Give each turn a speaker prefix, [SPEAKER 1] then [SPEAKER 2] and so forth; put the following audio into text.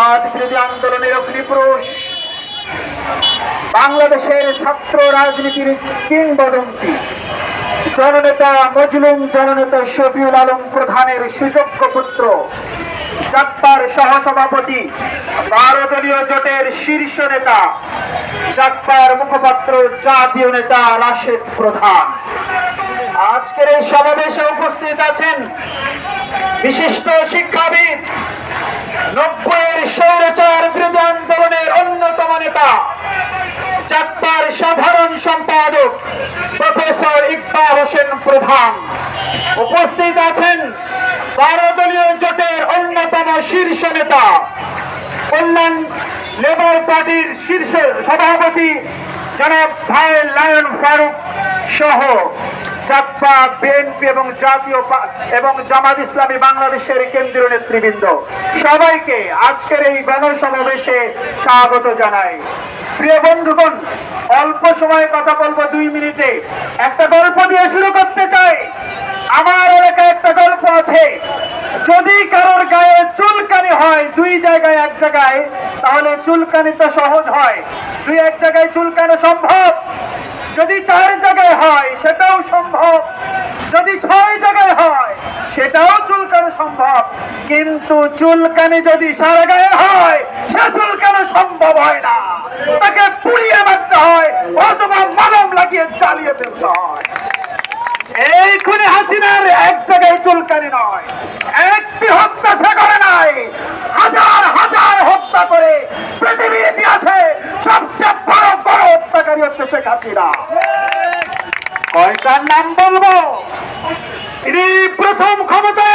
[SPEAKER 1] মৌলবাদ বিরোধী আন্দোলনের অগ্নিপুরুষ। বাংলাদেশের ছাত্র রাজনীতির কিংবদন্তি জননেতা মজলুম জননেতা শফিউল আলম প্রধানের সুযোগ্য পুত্র। জাপ্পার সহসভাপতি বারো দলীয় জোটের শীর্ষ নেতা। জাপ্পার মুখপাত্র জাতীয় নেতা রাশেদ প্রধান। আজকের এই সমাবেশে উপস্থিত আছেন বিশিষ্ট শিক্ষাবিদ নব্বইয়ের স্বৈরাচার বিরোধী আন্দোলনের অন্যতম নেতা চাপ্পার সাধারণ সম্পাদক, প্রফেসর ইকবাল হোসেন প্রধান। উপস্থিত আছেন বারো দলীয় জোটের অন্যতম শীর্ষ নেতা, কল্যাণ লেবার পার্টির শীর্ষ সভাপতি জনাব ভাই লায়ন ফারুক সহ। চাপ্পা বিএনপি এবং জাতীয় এবং জামাত ইসলামী বাংলাদেশের কেন্দ্রীয় নেতৃবৃন্দ। সবাইকে আজকের এই গণসমাবেশে স্বাগত জানাই। প্রিয় বন্ধুগণ, অল্প সময়ে কথা বলব দুই মিনিটে। একটা গল্প দিয়ে শুরু করতে চাই। আমার এলাকায় একটা গল্প আছে। যদি কারোর গায়ে চুলকানি হয় দুই জায়গায় এক জায়গায়, তাহলে চুলকানি তো সহজ হয়। দুই এক জায়গায় চুলকানো সম্ভব? হয়, সেটাও সম্ভব। যদি ছয় জায়গায় হয়, সেটাও চুলকানো সম্ভব। কিন্তু চুলকানি যদি সারা গায়ে হয়, সে চুলকানো সম্ভব হয় না। তাকে পুড়িয়ে মারতে হয়, অথবা মলম লাগিয়ে চালিয়ে ফেলতে হয়। এই খুনে হাসিনার এক জায়গায় চুলকানি নয়। একটি হত্যা সে করে নাই। হাজার হাজার হত্যা করে পৃথিবীর ইতিহাসে সবচেয়ে বড় বড় হত্যাকারী হচ্ছে শেখ হাসিনা। কয়টার নাম বলব? তিনি প্রথম ক্ষমতায়